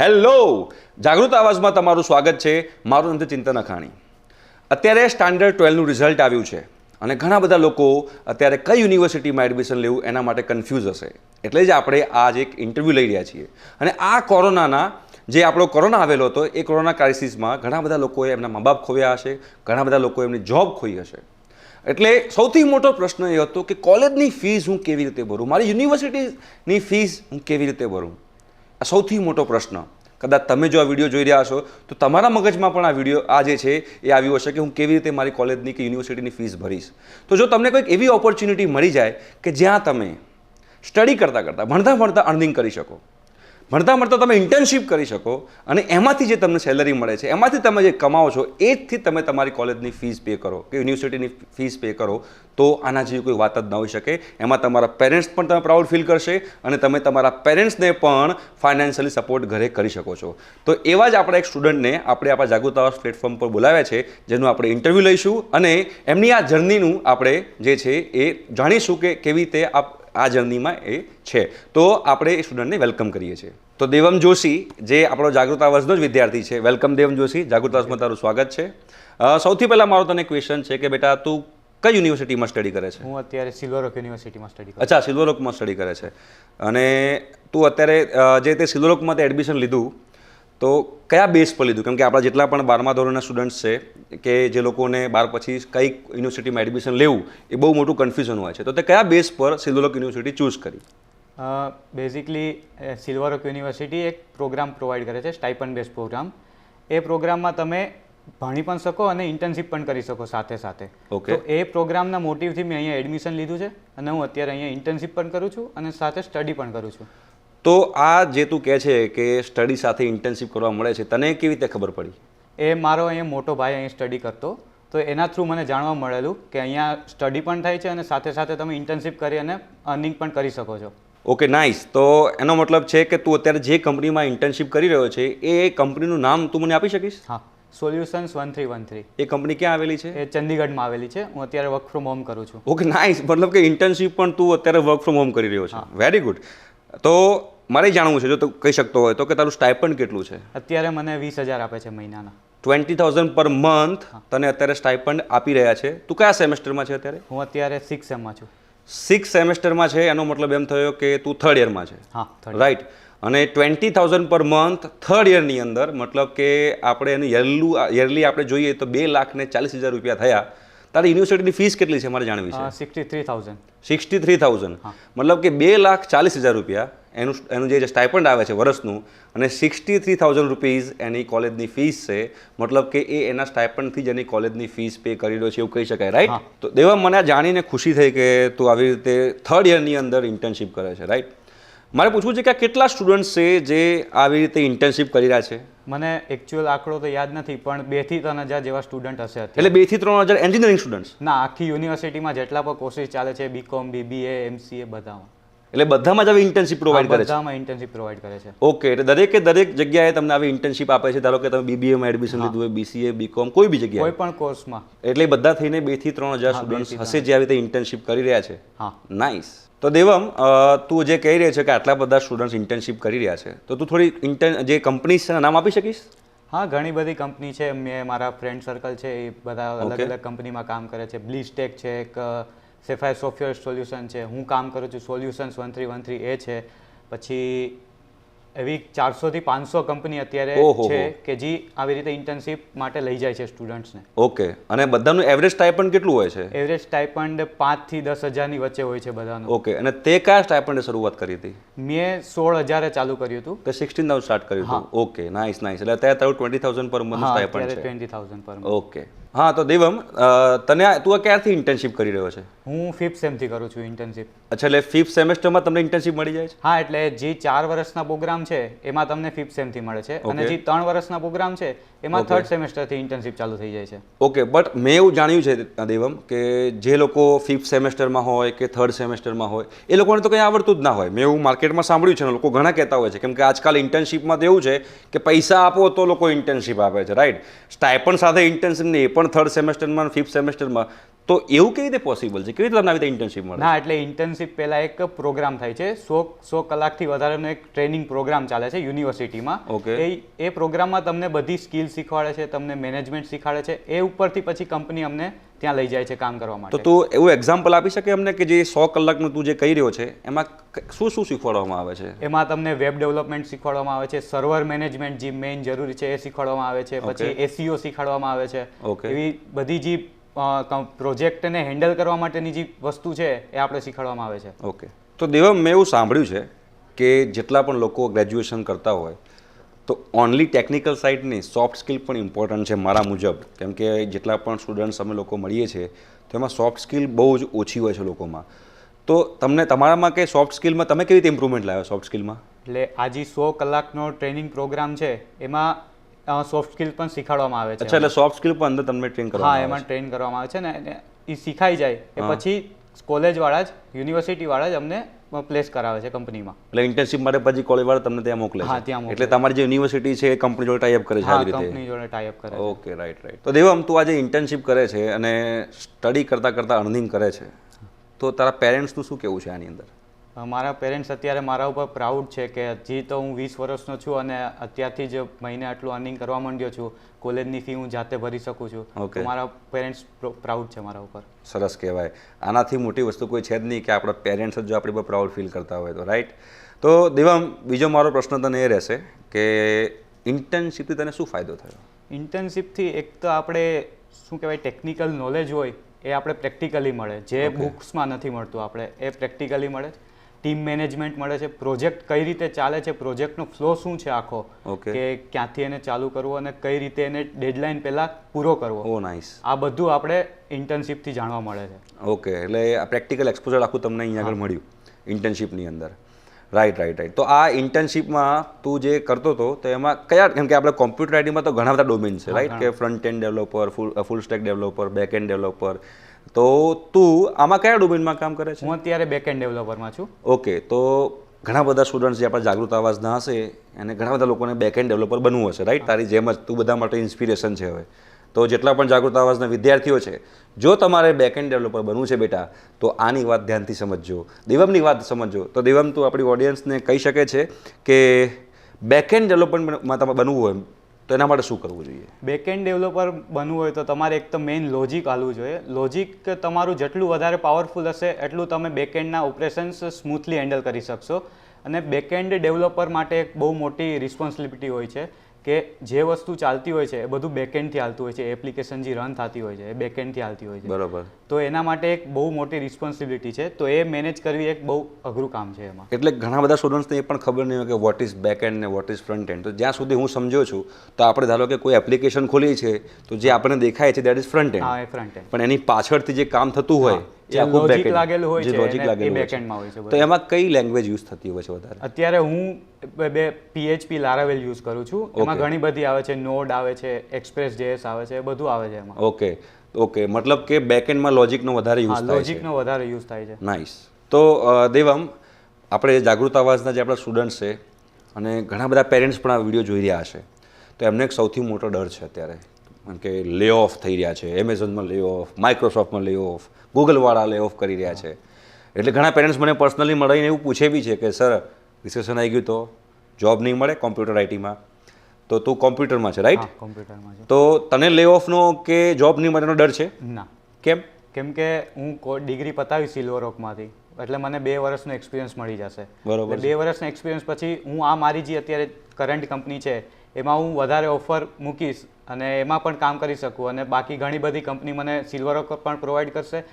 Hello. જાગૃત આવાજમાં તમારું સ્વાગત છે. મારું નામ ચિંતન અખાણી. અત્યારે સ્ટાન્ડર્ડ ટ્વેલ્વનું રિઝલ્ટ આવ્યું છે અને ઘણા બધા લોકો અત્યારે કઈ યુનિવર્સિટીમાં એડમિશન લેવું એના માટે કન્ફ્યુઝ હશે. એટલે જ આપણે આજ એક ઇન્ટરવ્યૂ લઈ રહ્યા છીએ. અને આ કોરોનાના જે આપણો કોરોના આવેલો હતો, એ કોરોના ક્રાઇસિસમાં ઘણા બધા લોકોએ એમના મા બાપ ખોવ્યા હશે, ઘણા બધા લોકોએ એમની જોબ ખોઈ હશે. એટલે સૌથી મોટો પ્રશ્ન એ હતો કે કોલેજની ફીસ હું કેવી રીતે ભરું? મારી યુનિવર્સિટીની ફીસ હું કેવી રીતે ભરું? સૌથી મોટો પ્રશ્ન. કદાચ તમે જો આ વીડિયો જોઈ રહ્યા છો તો તમારા મગજમાં પણ આ વીડિયો, આ જે છે, એ આવ્યું હશે કે હું કેવી રીતે મારી કોલેજની કે યુનિવર્સિટીની ફીસ ભરીશ. તો જો તમને કોઈક એવી ઓપોર્ચ્યુનિટી મળી જાય કે જ્યાં તમે સ્ટડી કરતાં કરતાં ભણતા ભણતા અર્નિંગ કરી શકો. ભણતા ભણતા તમે ઇન્ટર્નશિપ કરી શકો અને એમાંથી જે તમને સેલરી મળે છે, એમાંથી તમે જે કમાવો છો એ જથી તમે તમારી કોલેજની ફીસ પે કરો. કે યુનિવર્સિટીની ફીસ પે કરો, તો આના જેવી કોઈ વાત જ ન હોઈ શકે. એમાં તમારા પેરેન્ટ્સ પણ તમે પ્રાઉડ ફીલ કરશે અને તમે તમારા પેરેન્ટ્સને પણ ફાઇનાન્શિયલી સપોર્ટ ઘરે કરી શકો છો. તો એવા જ આપણા એક સ્ટુડન્ટને આપણે આપણા જાગૃતતા પ્લેટફોર્મ પર બોલાવ્યા છે, જેનું આપણે ઇન્ટરવ્યૂ લઈશું અને એમની આ જર્નીનું આપણે જે છે એ જાણીશું કે કેવી રીતે આ આ જર્નીમાં એ છે. તો આપણે એ સ્ટુડન્ટને વેલકમ કરીએ છીએ. તો દેવમ જોશી જે આપણો જાગૃત જ વિદ્યાર્થી છે વેલકમ દેવમ જોશી. જાગૃત આવાસમાં તારું સ્વાગત છે. સૌથી પહેલાં મારો તને ક્વેશ્ચન છે કે બેટા તું કઈ યુનિવર્સિટીમાં સ્ટડી કરે છે? હું અત્યારે સિલ્વર ઓક યુનિવર્સિટીમાં સ્ટડી અચ્છા અચ્છા સિલ્વરોકમાં સ્ટડી કરે છે. અને તું અત્યારે જે તે સિલ્વરોકમાં તે એડમિશન લીધું તો કયા બેઝ પર લીધું? કેમ કે આપણા જેટલા પણ બારમા ધોરણના સ્ટુડન્ટ્સ છે કે જે લોકોને બાર પછી કઈ યુનિવર્સિટીમાં એડમિશન લેવું એ બહુ મોટું કન્ફ્યુઝન હોય છે. તો તે કયા બેઝ પર સિલ્વરોક યુનિવર્સિટી ચૂઝ કરી? બેઝિકલી સિલ્વર યુનિવર્સિટી એક પ્રોગ્રામ પ્રોવાઈડ કરે છે સ્ટાઇપન બેઝ પ્રોગ્રામ એ પ્રોગ્રામમાં તમે ભણી પણ શકો અને ઇન્ટર્નશિપ પણ કરી શકો સાથે સાથે. ઓકે તો એ પ્રોગ્રામના મોટિવથી મેં અહીંયા એડમિશન લીધું છે અને હું અત્યારે અહીંયા ઇન્ટર્નશીપ પણ કરું છું અને સાથે સ્ટડી પણ કરું છું. તો આ જે તું કહે છે કે સ્ટડી સાથે ઇન્ટર્નશિપ કરવા મળે છે તને કેવી રીતે ખબર પડી? એ મારો અહીંયા મોટો ભાઈ અહીં સ્ટડી કરતો. તો એના થ્રુ મને જાણવા મળેલું કે અહીંયા સ્ટડી પણ થાય છે અને સાથે સાથે તમે ઇન્ટર્નશિપ કરી અને અર્નિંગ પણ કરી શકો છો. ઓકે નાઇસ તો એનો મતલબ છે કે તું અત્યારે જે કંપનીમાં ઇન્ટર્નશિપ કરી રહ્યો છે એ કંપનીનું નામ તું મને આપી શકીશ? હા. Solutions one three one three એ કંપની ક્યાં આવેલી છે? એ ચંદીગઢમાં આવેલી છે. હું અત્યારે વર્ક ફ્રોમ હોમ કરું છું. ઓકે નાઇસ મતલબ કે ઇન્ટર્નશિપ પણ તું અત્યારે વર્ક ફ્રોમ હોમ કરી રહ્યો છે. વેરી ગુડ તો મારે જાણવું છે જો તું કહી શકતો હોય તો કે તારું સ્ટાઇપન્ડ કેટલું છે? અત્યારે મને વીસ હજાર આપે છે મહિનાના. ટ્વેન્ટી થાઉઝન્ડ પર મંથ તને અત્યારે સ્ટાઇપન્ડ આપી રહ્યા છે. તું કયા સેમેસ્ટરમાં છે અત્યારે? હું અત્યારે સિક્સ સેમમાં છું. સિક્સ સેમેસ્ટરમાં છે એનો મતલબ એમ થયો કે તું થર્ડ યરમાં છે. હા રાઈટ અને twenty thousand per month third યરની અંદર મતલબ કે આપણે એનું યરલું યરલી આપણે જોઈએ તો બે લાખ ને ચાલીસ હજાર રૂપિયા થયા. તારી યુનિવર્સિટીની ફીસ કેટલી છે મારે જાણવી છે? Sixty three thousand sixty three thousand મતલબ કે બે લાખ ચાલીસ હજાર રૂપિયા એનું એનું જે સ્ટાઇપન્ડ આવે છે વર્ષનું અને સિક્સટી થ્રી થાઉઝન્ડ રૂપીઝ એની કોલેજની ફીસ છે. મતલબ કે એ એના સ્ટાઇપન્ડથી જ એની કોલેજની ફીસ પે કરી રહ્યો છે એવું કહી શકાય રાઈટ તો દેવા મને આ જાણીને ખુશી થઈ કે તું આવી રીતે થર્ડ યરની અંદર ઇન્ટર્નશિપ કરે છે રાઈટ મારે પૂછવું છે કે કેટલા સ્ટુડન્ટ્સ છે જે આવી રીતે ઇન્ટર્નશિપ કરી રહ્યા છે? મને એકચ્યુઅલ આંકડો તો યાદ નથી પણ બેથી ત્રણ હજાર જેવા સ્ટુડન્ટ હશે એટલે બેથી ત્રણ હજાર એન્જિનિયરિંગ સ્ટુડન્ટ્સ ના આખી યુનિવર્સિટીમાં જેટલા પણ કોર્સિસ ચાલે છે બીકોમ બીબીએ એમસીએ બધામાં. એટલે બધામાં જ આવી ઇન્ટર્નશીપ પ્રોવાઈડ કરે છે? બધામાં ઇન્ટર્નશીપ પ્રોવાઈડ કરે છે. ઓકે એટલે દરેકે દરેક જગ્યાએ તમને આવી ઇન્ટર્નશિપ આપે છે. ધારો કે તમે બીબીએમાં એડમિશન લીધું હોય બીસીએ બીકોમ કોઈ બી જગ્યાએ. કોઈ પણ કોર્સમાં એટલે બધા થઈને બેથી ત્રણ હજાર સ્ટુડન્ટ્સ હશે જે આવી રીતે ઇન્ટર્નશીપ કરી રહ્યા છે. હા. નાઇસ તો દેવમ તું જે કહી રહ્યો છે કે આટલા બધા સ્ટુડન્ટ્સ ઇન્ટર્નશિપ કરી રહ્યા છે તો તું થોડી ઇન્ટર્ન જે કંપનીઝ છે નામ આપી શકીશ? હા ઘણી બધી કંપની છે. મેં મારા ફ્રેન્ડ સર્કલ છે એ બધા અલગ અલગ કંપનીમાં કામ કરે છે. બ્લીસ્ટેક છે એક સેફાયર સોફ્ટવેર સોલ્યુશન છે હું કામ કરું છું solutions one three one three એ છે. પછી એવી ચારસોથી પાંચસો કંપની અત્યારે. છે કે જે આવી રીતે ઇન્ટર્નશિપ માટે લઈ જાય છે સ્ટુડન્ટ્સને ઓકે. અને બધાનું એવરેજ સ્ટાઇપન્ડ કેટલું હોય છે? એવરેજ સ્ટાઇપન્ડ પાંચથી દસ હજારની વચ્ચે હોય છે બધાનું. ઓકે. અને તે કયા સ્ટાઇપન્ડે શરૂઆત કરી હતી? મેં સોળ હજારે ચાલુ કર્યું હતું. તે સિક્સટીન થાઉઝન્ડ સ્ટાર્ટ કર્યું હતું? ઓકે નાઇસ નાઇસ એટલે અત્યારે તારું twenty thousand per month stipend છે. Twenty thousand per. ઓકે. હા તો દેવમ તને તું ક્યારથી ઇન્ટર્નશિપ કરી રહ્યો છે? હું ફિફ્થ સેમથી કરું છું ઇન્ટર્નશિપ અચ્છા એટલે ફિફ્થ સેમેસ્ટરમાં તમને ઇન્ટર્નશિપ મળી જાય છે? હા એટલે જે ચાર વર્ષના પ્રોગ્રામ છે એમાં તમને ફિફ્થ સેમથી મળે છે. અને જે ત્રણ વર્ષના પ્રોગ્રામ છે એમાં થર્ડ સેમેસ્ટરથી ઇન્ટર્નશિપ ચાલુ થઈ જાય છે. ઓકે બટ મેં એવું જાણ્યું છે દેવમ કે જે લોકો ફિફ્થ સેમેસ્ટરમાં હોય કે થર્ડ સેમેસ્ટરમાં હોય એ લોકોને તો કંઈ આવડતું જ ના હોય. મેં એવું માર્કેટમાં સાંભળ્યું છે ને લોકો ઘણા કહેતા હોય છે કેમ કે આજકાલ ઇન્ટર્નશિપમાં તો એવું છે કે પૈસા આપો તો લોકો ઇન્ટર્નશિપ આપે છે રાઈટ સ્ટાઇપન સાથે ઇન્ટર્નશિપ નહીં એ પણ થર્ડ સેમેસ્ટરમાં ફિફ્થ સેમેસ્ટરમાં તો એવું કેવી રીતે પોસિબલ છે? કેવી રીતે તમને આવી રીતે ઇન્ટર્નશીપ મળે ના એટલે ઇન્ટર્નશિપ પહેલાં એક પ્રોગ્રામ થાય છે. સો સો કલાકથી વધારેનો એક ટ્રેનિંગ પ્રોગ્રામ ચાલે છે યુનિવર્સિટીમાં ઓકે. એ એ પ્રોગ્રામમાં તમને બધી સ્કિલ શીખવાડે છે તમને મેનેજમેન્ટ શીખવાડે છે. એ ઉપરથી પછી કંપની અમને ત્યાં લઈ જાય છે કામ કરવા તો તું એવું એક્ઝામ્પલ આપી શકે અમને કે જે સો કલાકનું તું જે કહી રહ્યો છે એમાં શું શું શીખવાડવામાં આવે છે? એમાં તમને વેબ ડેવલપમેન્ટ શીખવાડવામાં આવે છે સર્વર મેનેજમેન્ટ જે મેઇન જરૂરી છે એ શીખવાડવામાં આવે છે પછી એસીઓ શીખવાડવામાં આવે છે. એવી બધી જે પ્રોજેક્ટને હેન્ડલ કરવા માટેની જે વસ્તુ છે એ આપણે શીખવાડવામાં આવે છે. ઓકે. તો દેવમ મેં એવું સાંભળ્યું છે કે જેટલા પણ લોકો ગ્રેજ્યુએશન કરતા હોય તો ઓનલી ટેકનિકલ સાઇડ નહીં સોફ્ટ સ્કિલ પણ ઇમ્પોર્ટન્ટ છે મારા મુજબ. કેમ કે જેટલા પણ સ્ટુડન્ટ્સ અમે લોકો મળીએ છીએ તો એમાં સોફ્ટ સ્કિલ બહુ જ ઓછી હોય છે લોકોમાં. તો તમને તમારામાં કે સોફ્ટ સ્કિલમાં તમે કેવી રીતે ઇમ્પ્રુવમેન્ટ લાવ્યો સોફ્ટ સ્કિલમાં એટલે આ જે સો કલાકનો ટ્રેનિંગ પ્રોગ્રામ છે એમાં સોફ્ટ સ્કિલ પણ શીખવાડવામાં આવે છે. અચ્છા એટલે સોફ્ટ સ્કિલ પણ અંદર તમને ટ્રેન કરવામાં હા એમાં ટ્રેન કરવામાં આવે છે ને એ શીખાઈ જાય એ પછી કોલેજ વાળા જ યુનિવર્સિટી વાળા જ અમને પ્લેસ કરાવે છે કંપનીમાં એટલે ઇન્ટર્નશિપ માટે પછી કોલેજ વાળા તમને ત્યાં મોકલે હા, ત્યાં એટલે તમારી જે યુનિવર્સિટી છે એ કંપની જોડે ટાઈપ કરે છે આ રીતે? કંપની જોડે ટાઈપ કરે છે. ઓકે રાઈટ રાઈટ તો દેવમ તું આજે ઇન્ટર્નશિપ કરે છે અને સ્ટડી કરતાં કરતાં અર્નિંગ કરે છે. તો તારા પેરેન્ટ્સનું શું કેવું છે આની અંદર? મારા પેરેન્ટ્સ અત્યારે મારા ઉપર પ્રાઉડ છે કે હજી તો હું વીસ વર્ષનો છું અને અત્યારથી જ મહિને આટલું અર્નિંગ કરવા માંડ્યો છું. કોલેજની ફી હું જાતે ભરી શકું છું. મારા પેરેન્ટ્સ પ્રાઉડ છે મારા ઉપર. સરસ કહેવાય. આનાથી મોટી વસ્તુ કોઈ છે જ નહીં કે આપણા પેરેન્ટ્સ જ જો આપણી પર પ્રાઉડ ફીલ કરતા હોય તો રાઈટ તો દેવમ બીજો મારો પ્રશ્ન તને એ રહેશે કે ઇન્ટર્નશિપથી તને શું ફાયદો થયો? ઇન્ટર્નશિપથી એક તો આપણે શું કહેવાય ટેકનિકલ નોલેજ હોય એ આપણે પ્રેક્ટિકલી મળે. જે બુક્સમાં નથી મળતું આપણે એ પ્રેક્ટિકલી મળે ટીમ મેનેજમેન્ટ મળે છે પ્રોજેક્ટ કઈ રીતે ચાલે છે પ્રોજેક્ટનો ફ્લો શું છે આખો. કે ક્યાંથી એને ચાલુ કરવું અને કઈ રીતે એને ડેડલાઇન પહેલાં પૂરો કરવો. Oh nice. આ બધું આપણે ઇન્ટર્નશિપથી જાણવા મળે છે. ઓકે એટલે પ્રેક્ટિકલ એક્સપોઝર આખું તમને અહીંયા આગળ મળ્યું ઇન્ટર્નશિપની અંદર. Right right right. તો આ ઇન્ટર્નશિપમાં તું જે કરતો હતો તો એમાં કયા કેમ કે આપણે કોમ્પ્યુટર આઈટીમાં તો ઘણા બધા ડોમેન છે રાઈટ? કે front end developer full full stack developer back end developer તો તું આમાં કયા ડોમેનમાં કામ કરે છે? હું અત્યારે બેકએન્ડ ડેવલપરમાં છું. ઓકે તો ઘણા બધા સ્ટુડન્ટ્સ જે આપણા જાગૃત આવાજના હશે અને ઘણા બધા લોકોને બેક એન્ડ ડેવલપર બનવું હશે રાઈટ તારી જેમ જ તું બધા માટે ઇન્સ્પિરેશન છે હવે. તો જેટલા પણ જાગૃત આવાજના વિદ્યાર્થીઓ છે જો તમારે બેક એન્ડ ડેવલપર બનવું છે બેટા તો આની વાત ધ્યાનથી સમજજો. દેવમની વાત સમજજો. તો દેવમ તું આપણી ઓડિયન્સને કહી શકે છે કે બેક એન્ડ ડેવલપમેન્ટમાં તમે બનવું હોય તો એના માટે શું કરવું જોઈએ? બેકએન્ડ ડેવલપર બનવું હોય તો તમારે એક તો મેઇન લોજિક હાલવું જોઈએ. લોજિક તમારું જેટલું વધારે પાવરફુલ હશે, એટલું તમે બેકએન્ડના ઓપરેશન્સ સ્મૂથલી હેન્ડલ કરી શકશો. અને બેકએન્ડ ડેવલપર માટે એક બહુ મોટી રિસ્પોન્સિબિલિટી હોય છે. કે જે વસ્તુ ચાલતી હોય છે એ બધું બેકએન્ડથી હાલતું હોય છે. એપ્લિકેશન જે રન થતી હોય છે એ બેકએન્ડથી હાલતી હોય છે. બરોબર. તો એના માટે એક બહુ મોટી રિસ્પોન્સિબિલિટી છે. તો એ મેનેજ કરવી એક બહુ અઘરું કામ છે એમાં. એટલે ઘણા બધા સ્ટુડન્ટ્સને એ પણ ખબર નહીં હોય કે વોટ ઇઝ બેક એન્ડ ને વોટ ઇઝ ફ્રન્ટ એન્ડ તો જ્યાં સુધી હું સમજો છું તો આપણે ધારો કે કોઈ એપ્લિકેશન ખોલી છે તો જે આપણને દેખાય છે દેટ ઇઝ ફ્રન્ટ હા એન્ડ એ ફ્રન્ટ એન્ડ પણ એની પાછળથી જે કામ થતું હોય આખું લાગેલું હોય છે લાગેલું હોય છે. તો એમાં કઈ લેંગ્વેજ યુઝ થતી હોય છે વધારે? અત્યારે હું બે- પીએચપી લારાવેલ યુઝ કરું છું. એમાં ઘણી બધી આવે છે નોડ આવે છે એક્સપ્રેસ જેએસ આવે છે બધું આવે છે એમાં. ઓકે ઓકે મતલબ કે બેક એન્ડમાં લોજિકનો વધારે યુઝ થાય છે. લોજિકનો વધારે યુઝ થાય છે. નાઇસ તો દેવમ આપણે જાગૃત આવાજના જે આપણા સ્ટુડન્ટ્સ છે અને ઘણા બધા પેરેન્ટ્સ પણ આ વીડિયો જોઈ રહ્યા છે તો એમને એક સૌથી મોટો ડર છે અત્યારે. કે લે ઓફ થઈ રહ્યા છે એમેઝોનમાં લે ઓફ માઇક્રોસોફ્ટમાં લે ઓફ ગૂગલવાળા લે ઓફ કરી રહ્યા છે. એટલે ઘણા પેરેન્ટ્સ મને પર્સનલી મળીને એવું પૂછે બી છે કે સર રિસેશન આવી ગયું તો? જોબ નહીં મળે કોમ્પ્યુટર આઈટીમાં તો તું કોમ્પ્યુટરમાં છે રાઈટ કોમ્પ્યુટરમાં છે. તો તને લે ઓફનો કે જોબ નહીં મળેનો ડર છે? ના. કેમ? કેમ કે હું ડિગ્રી પતાવી સિલ્વર ઓકમાંથી એટલે મને બે વર્ષનો એક્સપિરિયન્સ મળી જશે. બરોબર બે વર્ષના એક્સપિરિયન્સ પછી હું આ મારી જે અત્યારે કરંટ કંપની છે એમાં હું વધારે ઓફર મૂકીશ અને એમાં પણ કામ કરી શકું અને બાકી ઘણી બધી કંપની મને સિલ્વર પણ પ્રોવાઈડ કરશે.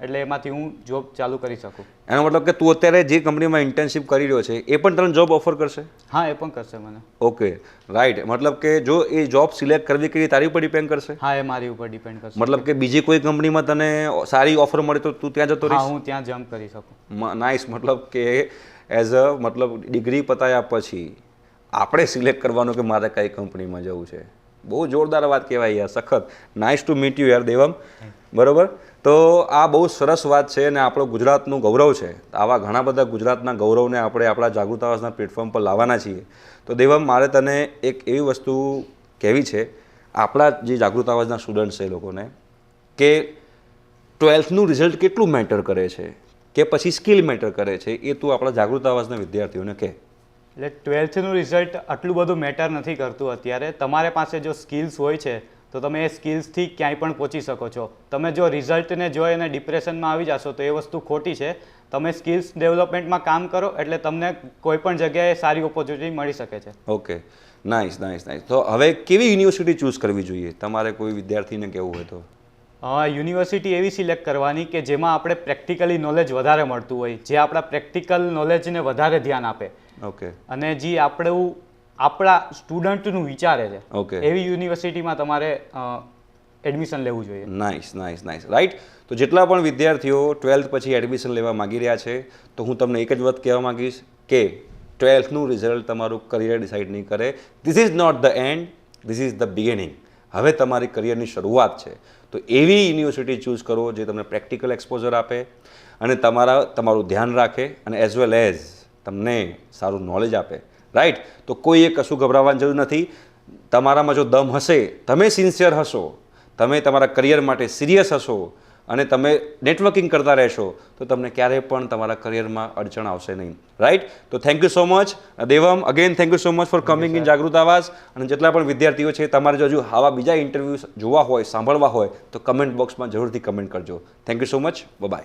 એટલે એમાંથી હું જોબ ચાલુ કરી શકું. એનો મતલબ કે તું અત્યારે જે કંપનીમાં ઇન્ટર્નશિપ કરી રહ્યો છે એ પણ તને જોબ ઓફર કરશે? હા એ પણ કરશે મને. ઓકે રાઈટ મતલબ કે જો એ જોબ સિલેક્ટ કરવી કે તારી ઉપર ડિપેન્ડ કરશે? હા એ મારી ઉપર ડિપેન્ડ કરશે. મતલબ કે બીજી કોઈ કંપનીમાં તને સારી ઓફર મળે તો તું ત્યાં જતો રહીશ? હું ત્યાં જમ્પ કરી શકું. નાઇસ મતલબ કે એઝ અ મતલબ ડિગ્રી પતાયા પછી આપણે સિલેક્ટ કરવાનું કે મારે કઈ કંપનીમાં જવું છે? બહુ જોરદાર વાત કહેવાય યાર સખત. નાઇસ ટુ મીટ યુ યાર દેવમ. બરોબર? તો આ બહુ સરસ વાત છે અને આપણો ગુજરાતનું ગૌરવ છે. આવા ઘણા બધા ગુજરાતના ગૌરવને આપણે આપણા જાગૃત આવાસના પ્લેટફોર્મ પર લાવવાના છીએ. તો દેવમ, મારે તને એક એવી વસ્તુ કહેવી છે, આપણા જે જાગૃત આવાજના સ્ટુડન્ટ છે એ લોકોને, કે ટ્વેલ્થનું રિઝલ્ટ કેટલું મેટર કરે છે? કે પછી સ્કિલ મેટર કરે છે? એ તું આપણા જાગૃત આવાજના વિદ્યાર્થીઓને કહે. એટલે ટ્વેલ્થનું રિઝલ્ટ આટલું બધું મેટર નથી કરતું અત્યારે. તમારે પાસે જો સ્કિલ્સ હોય છે તો તમે એ સ્કિલ્સથી ક્યાંય પણ પહોંચી શકો છો. તમે જો રિઝલ્ટને જોઈ અને ડિપ્રેશનમાં આવી જશો તો એ વસ્તુ ખોટી છે. તમે સ્કિલ્સ ડેવલપમેન્ટમાં કામ કરો એટલે તમને કોઈ પણ જગ્યાએ સારી ઓપોર્ચ્યુનિટી મળી શકે છે. ઓકે. નાઇસ નાઇસ નાઇસ તો હવે કેવી યુનિવર્સિટી ચૂઝ કરવી જોઈએ? તમારે કોઈ વિદ્યાર્થીને કહેવું હોય તો? યુનિવર્સિટી એવી સિલેક્ટ કરવાની કે જેમાં આપણે પ્રેક્ટિકલી નોલેજ વધારે મળતું હોય જે આપણા પ્રેક્ટિકલ નોલેજને વધારે ધ્યાન આપે. ઓકે. અને જે આપણું આપણા સ્ટુડન્ટનું વિચારે છે. ઓકે. એવી યુનિવર્સિટીમાં તમારે એડમિશન લેવું જોઈએ. Nice nice nice. રાઈટ તો જેટલા પણ વિદ્યાર્થીઓ ટ્વેલ્થ પછી એડમિશન લેવા માગી રહ્યા છે તો હું તમને એક જ વાત કહેવા માંગીશ કે ટ્વેલ્થનું રિઝલ્ટ તમારું કરિયર ડિસાઇડ નહીં કરે. This is not the end this is the beginning હવે તમારી કરિયરની શરૂઆત છે. તો એવી યુનિવર્સિટી ચૂઝ કરો જે તમને પ્રેક્ટિકલ એક્સપોઝર આપે અને તમારા તમારું ધ્યાન રાખે અને એઝ વેલ એઝ તમને સારું નોલેજ આપે. રાઈટ તો કોઈએ કશું ગભરાવાની જરૂર નથી. તમારામાં જો દમ હશે, તમે સિન્સિયર હશો, તમે તમારા કરિયર માટે સિરિયસ હશો અને તમે નેટવર્કિંગ કરતા રહેશો, તો તમને ક્યારેય પણ તમારા કરિયરમાં અડચણ આવશે નહીં. રાઈટ તો thank you so much Devam again thank you so much for coming in Jagrut Awas અને જેટલા પણ વિદ્યાર્થીઓ છે, તમારે જો હજુ આવા બીજા ઇન્ટરવ્યૂ જોવા હોય, સાંભળવા હોય, તો કમેન્ટ બોક્સમાં જરૂરથી કમેન્ટ કરજો. Thank you so much bye